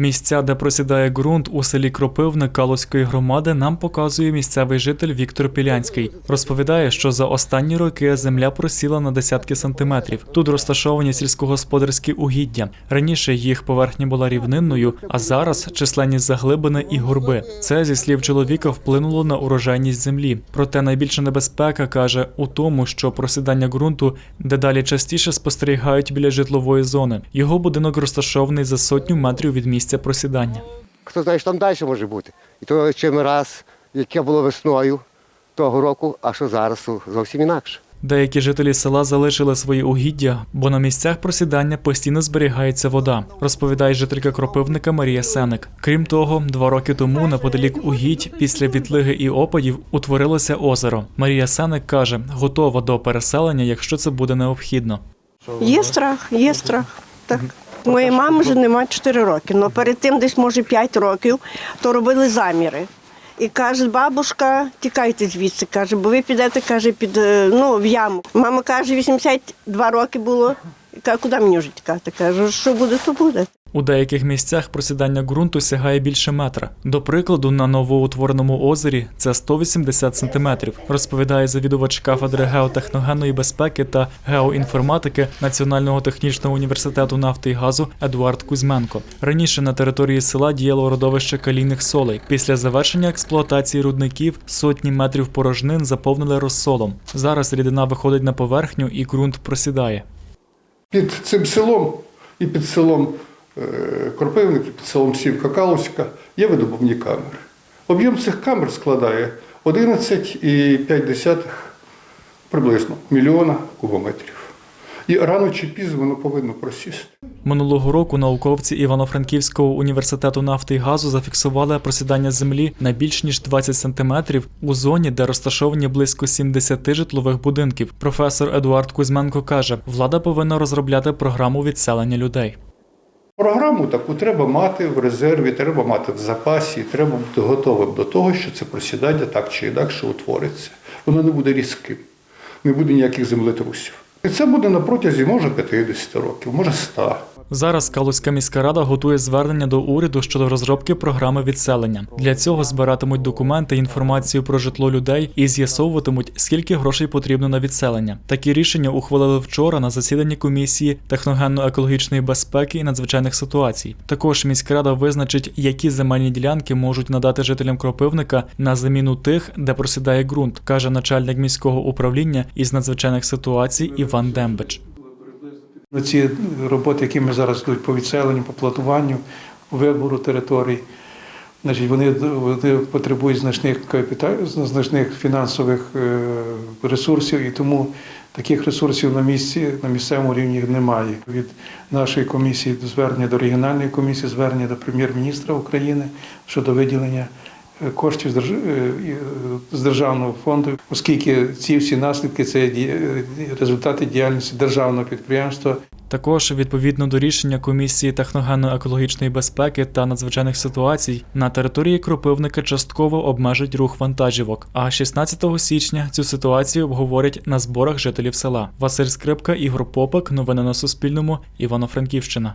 Місця, де просідає ґрунт у селі Кропивне Калузької громади, нам показує місцевий житель Віктор Пілянський. Розповідає, що за останні роки земля просіла на десятки сантиметрів. Тут розташовані сільськогосподарські угіддя. Раніше їх поверхня була рівнинною, а зараз численні заглибини і горби. Це зі слів чоловіка вплинуло на урожайність землі. Проте найбільша небезпека каже у тому, що просідання ґрунту дедалі частіше спостерігають біля житлової зони. Його будинок розташований за сотню метрів від місця просідання. Хто знає, що там далі може бути. І то чим раз, яке було весною того року, а що зараз зовсім інакше. Деякі жителі села залишили свої угіддя, бо на місцях просідання постійно зберігається вода, розповідає жителька кропивника Марія Сеник. Крім того, два роки тому неподалік угідь після відлиги і опадів утворилося озеро. Марія Сеник каже, готова до переселення, якщо це буде необхідно. Є страх, є страх. Так. Моєї мами вже немає 4 роки, але перед тим десь, може, 5 років, то робили заміри. І каже, бабушка, тікайте звідси, каже, бо ви підете, каже, під е, ну, в яму. Мама каже, 82 роки було. Каже, куди мені вже тікати? Кажу, що буде, то буде. У деяких місцях просідання ґрунту сягає більше метра. До прикладу, на новоутвореному озері це 180 сантиметрів, розповідає завідувач кафедри геотехногенної безпеки та геоінформатики Національного технічного університету нафти і газу Едуард Кузьменко. Раніше на території села діяло родовище калійних солей. Після завершення експлуатації рудників сотні метрів порожнин заповнили розсолом. Зараз рідина виходить на поверхню і ґрунт просідає. Під цим селом і під селом Кропивник, і під Калуська є видобувні камери. Об'єм цих камер складає 11,5 приблизно мільйона кубометрів. І рано чи пізно воно повинно просісти. Минулого року науковці Івано-Франківського університету нафти і газу зафіксували просідання землі на більш ніж 20 сантиметрів у зоні, де розташовані близько 70 житлових будинків. Професор Едуард Кузьменко каже, влада повинна розробляти програму відселення людей. Програму таку треба мати в резерві, треба мати в запасі, треба бути готовим до того, що це просідання так чи інакше утвориться. Воно не буде різким, не буде ніяких землетрусів. І це буде на протязі, може, 50 років, може 100. Зараз Калузька міська рада готує звернення до уряду щодо розробки програми відселення. Для цього збиратимуть документи, інформацію про житло людей і з'ясовуватимуть, скільки грошей потрібно на відселення. Такі рішення ухвалили вчора на засіданні комісії техногенно-екологічної безпеки і надзвичайних ситуацій. Також міська рада визначить, які земельні ділянки можуть надати жителям Кропивника на заміну тих, де просідає ґрунт, каже начальник міського управління із надзвичайних ситуацій Іван Дембич. Ну, Ці роботи, які ми зараз йдуть по відселенню, по плануванню, вибору територій, значить, вони, вони потребують значних капіталь, значних фінансових е, ресурсів, і тому таких ресурсів на місці, на місцевому рівні немає. Від нашої комісії до звернення до регіональної комісії, звернення до прем'єр-міністра України щодо виділення коштів е, е, з державного фонду, оскільки ці всі наслідки це ді- результати діяльності державного підприємства. Також відповідно до рішення комісії техногенно-екологічної безпеки та надзвичайних ситуацій на території Кропивника частково обмежать рух вантажівок. А 16 січня цю ситуацію обговорять на зборах жителів села. Василь Скрипка, Ігор Попик. Новини на Суспільному. Івано-Франківщина.